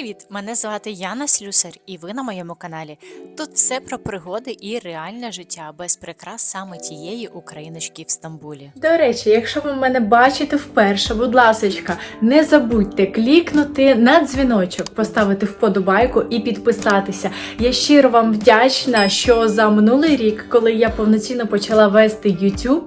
Привіт! Мене звати Яна Слюсар, і ви на моєму каналі. Тут все про пригоди і реальне життя без прикрас саме тієї україночки в Стамбулі. До речі, якщо ви мене бачите вперше, будь ласочка, не забудьте клікнути на дзвіночок, поставити вподобайку і підписатися. Я щиро вам вдячна, що за минулий рік, коли я повноцінно почала вести YouTube,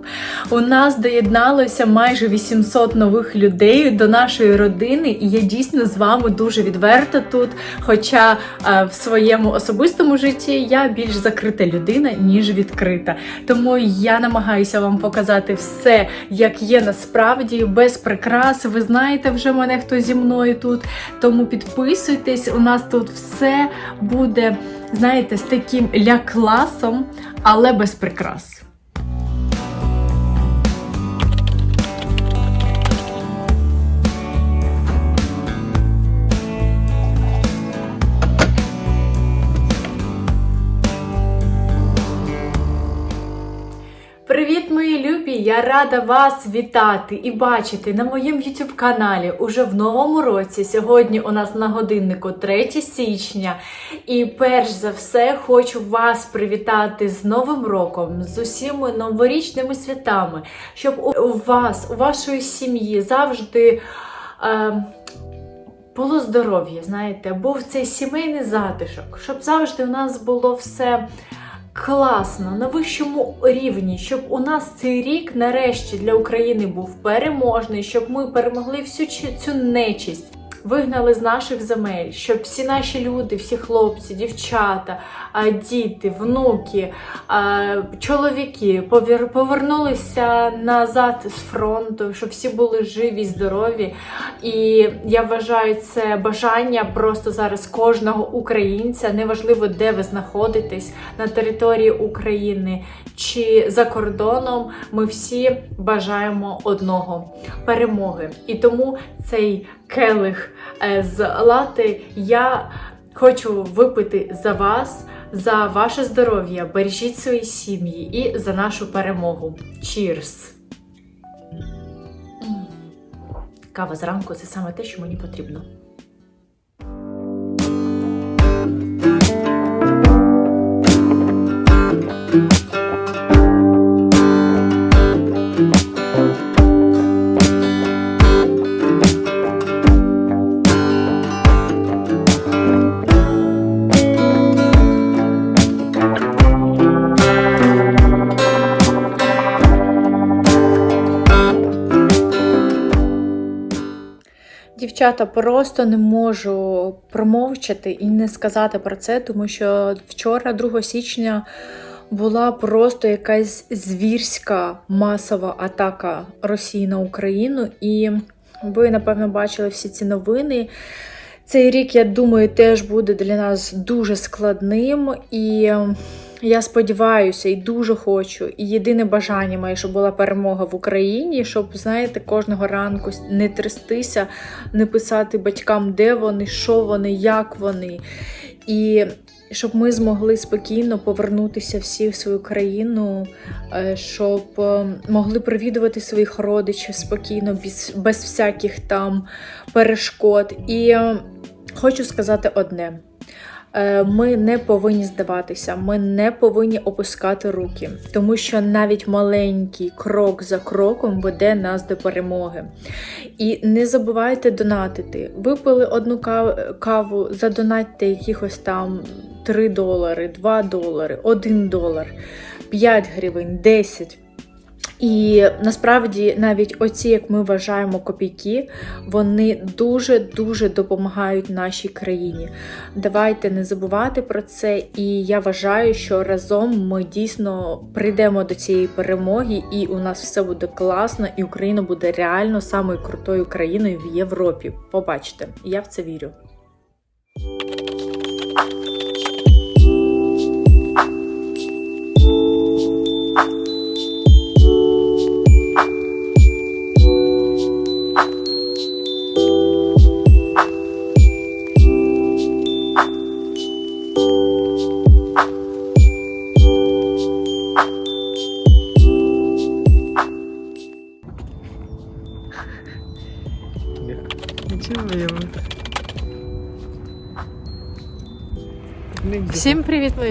у нас доєдналося майже 800 нових людей до нашої родини, і я дійсно з вами дуже відверта тут. Хоча е, в своєму особистому житті я більш закрита людина, ніж відкрита. Тому я намагаюся вам показати все, як є насправді, без прикрас. Ви знаєте вже мене, хто зі мною тут. Тому підписуйтесь, у нас тут все буде, знаєте, з таким ля-класом, але без прикрас. Я рада вас вітати і бачити на моєму YouTube каналі уже в новому році. Сьогодні у нас на годиннику 3 січня. І перш за все хочу вас привітати з Новим роком, з усіма новорічними святами, щоб у вас, у вашої сім'ї завжди. Е, було здоров'я, знаєте, був цей сімейний затишок, щоб завжди у нас було все класно, на вищому рівні, щоб у нас цей рік нарешті для України був переможний, щоб ми перемогли всю цю нечисть. Вигнали з наших земель, щоб всі наші люди, всі хлопці, дівчата, діти, внуки, чоловіки повернулися назад з фронту, щоб всі були живі, здорові. І я вважаю це бажання просто зараз кожного українця, неважливо де ви знаходитесь на території України чи за кордоном. Ми всі бажаємо одного перемоги. І тому цей келих е, з лати я хочу випити за вас. За ваше здоров'я, бережіть свої сім'ї і за нашу перемогу. Cheers! Кава зранку це саме те, що мені потрібно. Дівчата, просто не можу промовчати і не сказати про це, тому що вчора, 2 січня, була просто якась звірська масова атака Росії на Україну. І ви, напевно, бачили всі ці новини. Цей рік, я думаю, теж буде для нас дуже складним. І я сподіваюся і дуже хочу. І єдине бажання моє, щоб була перемога в Україні, щоб, знаєте, кожного ранку не трястися, не писати батькам, де вони, що вони, як вони. І щоб ми змогли спокійно повернутися всі в свою країну, е, щоб е, могли провідувати своїх родичів спокійно, без, без всяких там перешкод. І е, хочу сказати одне. Е, Ми не повинні здаватися, ми не повинні опускати руки, тому що навіть маленький крок за кроком веде нас до перемоги. І не забувайте донатити. Випили одну кав- каву, задонатьте якихось там 3 долари, 2 долари, 1 долар, 5 гривень, 10. І насправді навіть оці, як ми вважаємо, копійки, вони дуже-дуже допомагають нашій країні. Давайте не забувати про це. І я вважаю, що разом ми дійсно прийдемо до цієї перемоги, і у нас все буде класно, і Україна буде реально самою крутою країною в Європі. Побачите, я в це вірю.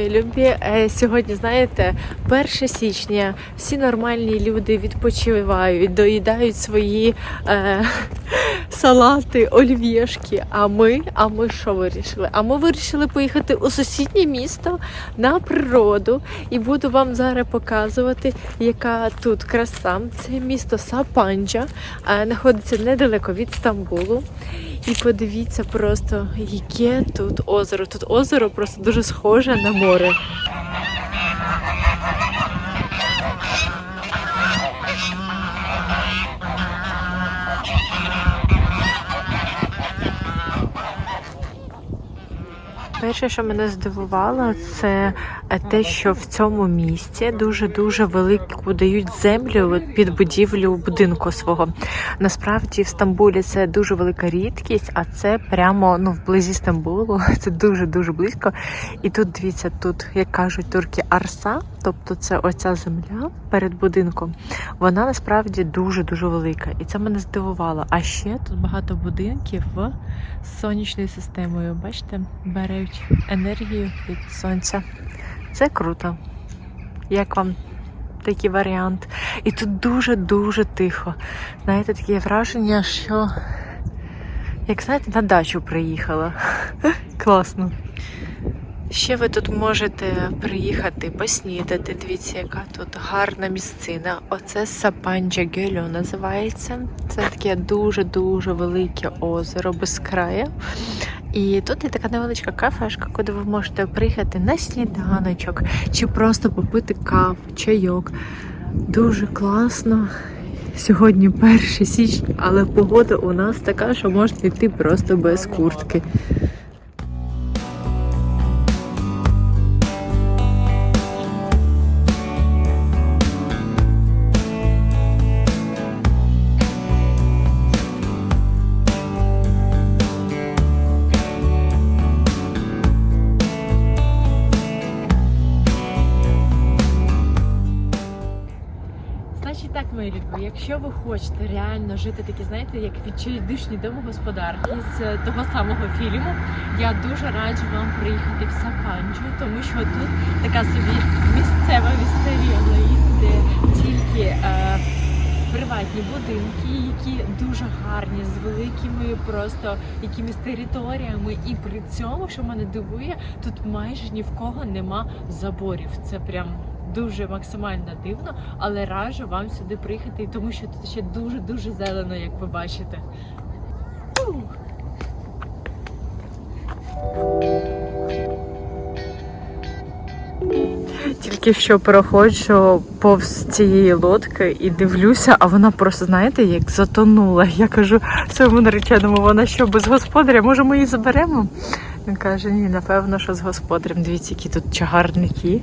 Мої любі. Е, Сьогодні, знаєте, 1 січня. Всі нормальні люди відпочивають, доїдають свої е, салати, олів'єшки. А ми, а ми що вирішили? А ми вирішили поїхати у сусіднє місто на природу. І буду вам зараз показувати, яка тут краса. Це місто Сапанджа, е, знаходиться недалеко від Стамбулу. І подивіться просто, яке тут озеро. Тут озеро просто дуже схоже на море. Перше, що мене здивувало, це е, те, що в цьому місті дуже дуже велику дають землю під будівлю будинку свого. Насправді в Стамбулі це дуже велика рідкість, а це прямо ну вблизі Стамбулу. Це дуже дуже близько. І тут дивіться, тут як кажуть турки, арса, тобто це оця земля перед будинком. Вона насправді дуже дуже велика, і це мене здивувало. А ще тут багато будинків з сонячною системою. Бачите, беруть енергію від сонця. Це круто. Як вам такий варіант? І тут дуже-дуже тихо. Знаєте, таке враження, що як знаєте, на дачу приїхала. Класно. Ще ви тут можете приїхати поснідати. Дивіться, яка тут гарна місцина. Оце Сапанджа Гельо називається. Це таке дуже-дуже велике озеро без краю. І тут є така невеличка кафешка, куди ви можете приїхати на сніданочок чи просто попити каву, чайок. Дуже класно. Сьогодні 1 січня, але погода у нас така, що можна йти просто без куртки. Якщо ви хочете реально жити такі, знаєте, як відчайдушні домогосподарки з е, того самого фільму, я дуже раджу вам приїхати в Сапанджу, тому що тут така собі місцева вістеріла, де тільки е, приватні будинки, які дуже гарні, з великими просто якимись територіями. І при цьому, що мене дивує, тут майже ні в кого нема заборів. Це прям дуже максимально дивно, але раджу вам сюди приїхати, тому що тут ще дуже дуже зелено, як ви бачите. Тільки що проходжу повз цієї лодки і дивлюся, а вона просто, знаєте, як затонула. Я кажу своєму нареченому, вона що без господаря, може ми її заберемо? Він каже, ні, напевно, що з господарем. Дивіться, які тут чагарники.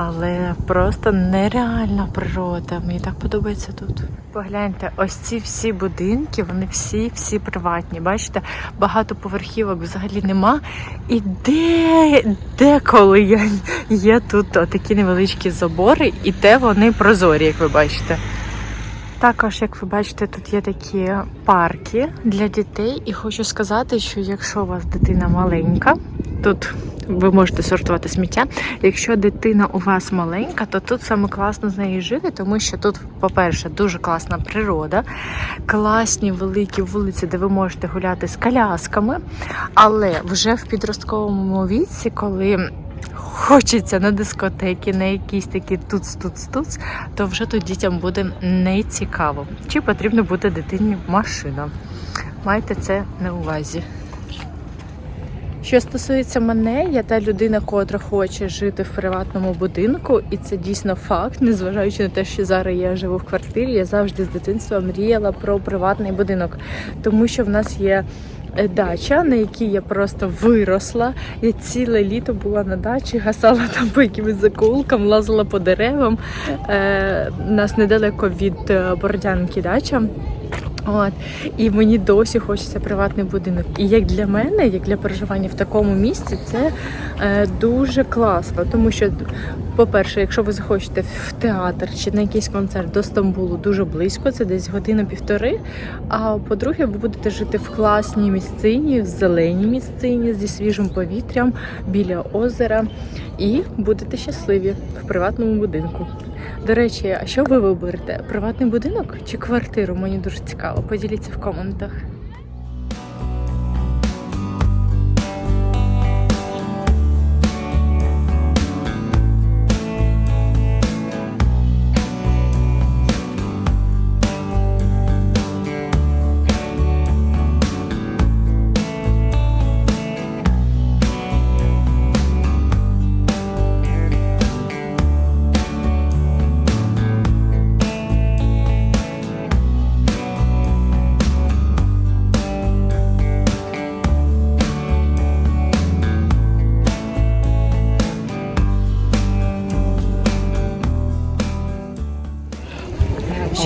Але просто нереальна природа. Мені так подобається тут. Погляньте, ось ці всі будинки, вони всі всі приватні. Бачите, багатоповерхівок взагалі нема. І де деколи є, є тут такі невеличкі забори, і те вони прозорі, як ви бачите. Також, як ви бачите, тут є такі парки для дітей, і хочу сказати, що якщо у вас дитина маленька, тут ви можете сортувати сміття. Якщо дитина у вас маленька, то тут саме класно з нею жити, тому що тут, по-перше, дуже класна природа, класні великі вулиці, де ви можете гуляти з колясками. Але вже в підростковому віці, коли хочеться на дискотеки, на якісь такі туц-туц-туц, то вже тут дітям буде не цікаво. Чи потрібно буде дитині машина? Майте це на увазі. Що стосується мене, я та людина, котра хоче жити в приватному будинку, і це дійсно факт, незважаючи на те, що зараз я живу в квартирі, я завжди з дитинства мріяла про приватний будинок, тому що в нас є е, дача, на якій я просто виросла. Я ціле літо була на дачі, гасала там по якимось закулкам, лазила по деревам. Е, нас недалеко від е, Бородянки дача. От. І мені досі хочеться приватний будинок. І як для мене, як для проживання в такому місці, це е, дуже класно. Тому що, по-перше, якщо ви захочете в театр чи на якийсь концерт до Стамбулу дуже близько, це десь година-півтори. А по-друге, ви будете жити в класній місцині, в зеленій місцині зі свіжим повітрям біля озера, і будете щасливі в приватному будинку. До речі, а що ви виберете? Приватний будинок чи квартиру? Мені дуже цікаво. Поділіться в коментах.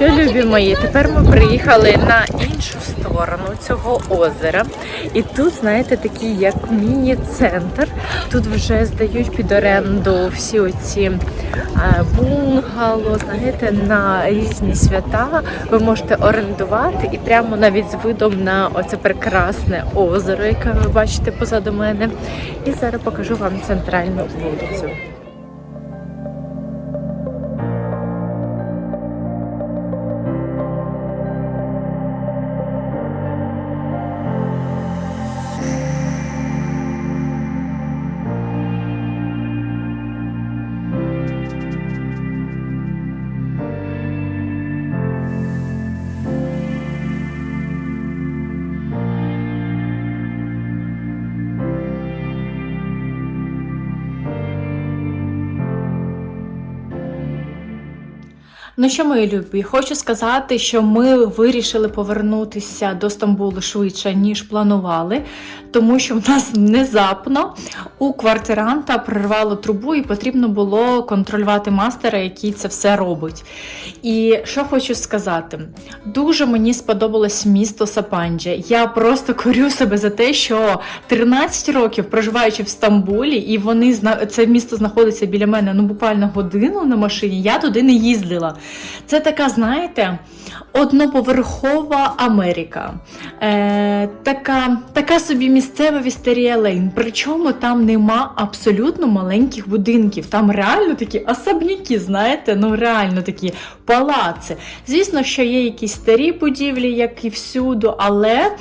Що, любі мої, тепер ми приїхали на іншу сторону цього озера. І тут, знаєте, такий як міні-центр. Тут вже здають під оренду всі оці е, бунгало, знаєте, на різні свята. Ви можете орендувати і прямо навіть з видом на оце прекрасне озеро, яке ви бачите позаду мене. І зараз покажу вам центральну вулицю. Ну що, мої любі, хочу сказати, що ми вирішили повернутися до Стамбулу швидше, ніж планували, тому що в нас внезапно у квартиранта прорвало трубу і потрібно було контролювати мастера, який це все робить. І що хочу сказати, дуже мені сподобалось місто Сапанджа. Я просто корю себе за те, що 13 років проживаючи в Стамбулі, і вони це місто знаходиться біля мене ну буквально годину на машині. Я туди не їздила. Це така, знаєте, одноповерхова Америка. Е, така, така собі місцева Вістерія Лейн. Причому там нема абсолютно маленьких будинків. Там реально такі особняки, знаєте, ну реально такі палаци. Звісно, що є якісь старі будівлі, як і всюду, але.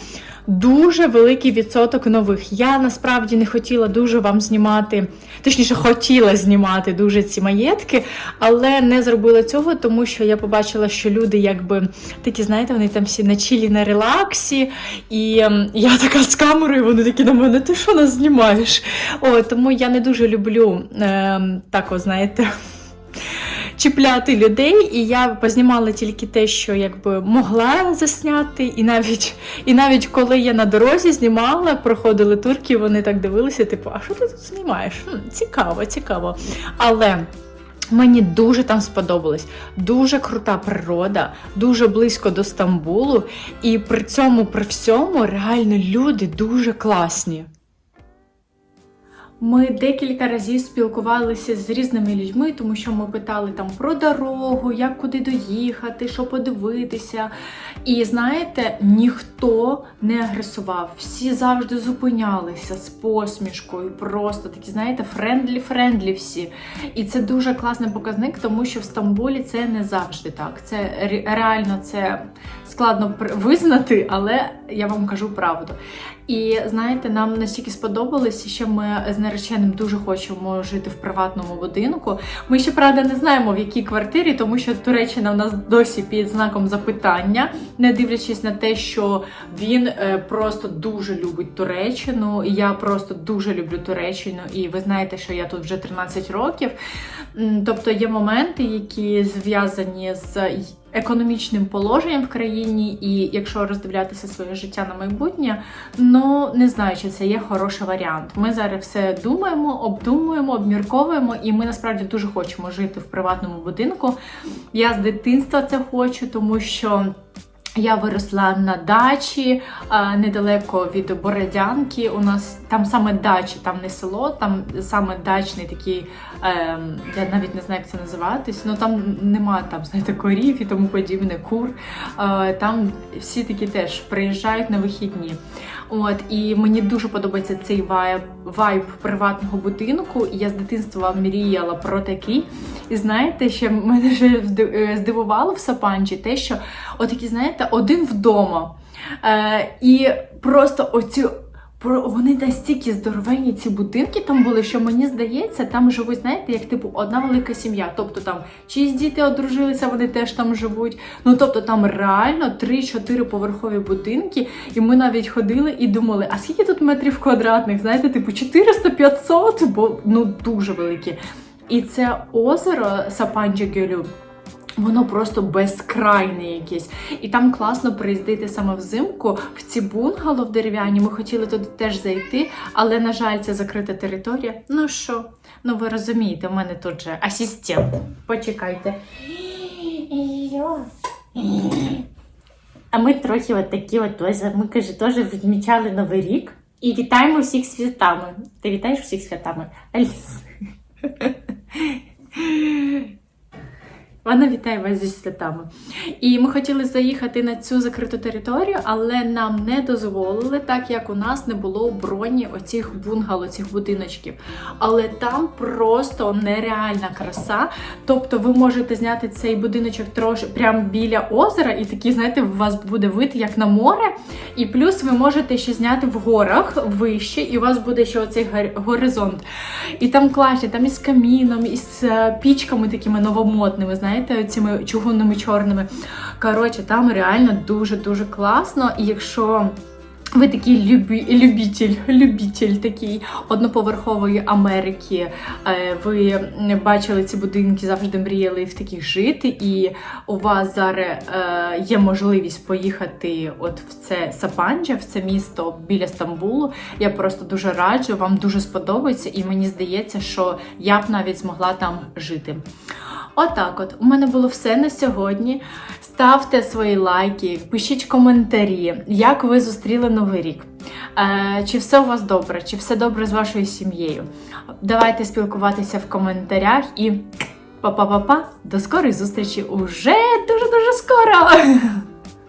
Дуже великий відсоток нових. Я насправді не хотіла дуже вам знімати, точніше, хотіла знімати дуже ці маєтки, але не зробила цього, тому що я побачила, що люди, якби такі, знаєте, вони там всі на чілі на релаксі, і ем, я така з камерою, вони такі на мене, ти що нас знімаєш? О, тому я не дуже люблю ем, так, знаєте чіпляти людей, і я познімала тільки те, що якби могла засняти, і навіть і навіть коли я на дорозі знімала, проходили турки, вони так дивилися, типу, а що ти тут знімаєш? Хм, цікаво, цікаво. Але. Мені дуже там сподобалось. Дуже крута природа, дуже близько до Стамбулу, і при цьому, при всьому, реально люди дуже класні. Ми декілька разів спілкувалися з різними людьми, тому що ми питали там про дорогу, як куди доїхати, що подивитися. І знаєте, ніхто не агресував. Всі завжди зупинялися з посмішкою, просто такі, знаєте, френдлі-френдлі всі. І це дуже класний показник, тому що в Стамбулі це не завжди так. Це реально це складно визнати, але я вам кажу правду. І знаєте, нам настільки сподобалося, що ми з нареченим дуже хочемо жити в приватному будинку. Ми ще правда не знаємо в якій квартирі, тому що Туреччина в нас досі під знаком запитання, не дивлячись на те, що він е, просто дуже любить Туреччину. Я просто дуже люблю Туреччину, і ви знаєте, що я тут вже 13 років. Тобто є моменти, які зв'язані з економічним положенням в країні, і якщо роздивлятися своє життя на майбутнє, ну не знаю, чи це є хороший варіант. Ми зараз все думаємо, обдумуємо, обмірковуємо, і ми насправді дуже хочемо жити в приватному будинку. Я з дитинства це хочу, тому що. Я виросла на дачі недалеко від Бородянки. У нас там саме дача, там не село, там саме дачний такий, ем, я навіть не знаю, як це називатись. Ну там нема там, знаєте, корів і тому подібне, кур. Е, там всі такі теж приїжджають на вихідні. От і мені дуже подобається цей вайб, вайб приватного будинку. Я з дитинства мріяла про такий. І знаєте, ще мене вже е, здивувало в Сапанчі те, що отакі, знаєте, один вдома. Е, і просто оцю. Про вони настільки здоровенні ці будинки там були, що мені здається, там живуть, знаєте, як типу одна велика сім'я. Тобто там чиїсь діти одружилися, вони теж там живуть. Ну тобто там реально 3-4 поверхові будинки, і ми навіть ходили і думали, а скільки тут метрів квадратних? Знаєте, типу 400-500, бо ну дуже великі. І це озеро Сапанджі-Гюлю, Воно просто безкрайне якесь. І там класно приїздити саме взимку в ці бунгало в дерев'яні. Ми хотіли туди теж зайти, але, на жаль, це закрита територія. Ну що, ну ви розумієте, у мене тут же асистент. Почекайте. А ми трохи от такі от ось, ми каже, теж відмічали Новий рік. І вітаємо всіх святами. Ти вітаєш всіх святами? Аліс. Вона вітає вас зі святами. І ми хотіли заїхати на цю закриту територію, але нам не дозволили, так як у нас не було броні оцих бунгало, цих будиночків. Але там просто нереальна краса. Тобто ви можете зняти цей будиночок трошки прямо біля озера, і такий, знаєте, у вас буде вид як на море. І плюс ви можете ще зняти в горах вище, і у вас буде ще оцей горизонт. І там класно, там із каміном, із е, пічками такими новомодними, знаєте, цими чугунними чорними. Коротше, там реально дуже-дуже класно. І якщо ви такий любі, любитель, любитель такий одноповерхової Америки, е, ви бачили ці будинки, завжди мріяли в таких жити, і у вас зараз е, є можливість поїхати от в це Сапанджа, в це місто біля Стамбулу. Я просто дуже раджу, вам дуже сподобається, і мені здається, що я б навіть змогла там жити. Отак, от у мене було все на сьогодні. Ставте свої лайки, пишіть коментарі, як ви зустріли новий рік. Е, чи все у вас добре, чи все добре з вашою сім'єю? Давайте спілкуватися в коментарях і па-па-па-па, до скорої зустрічі уже дуже-дуже скоро!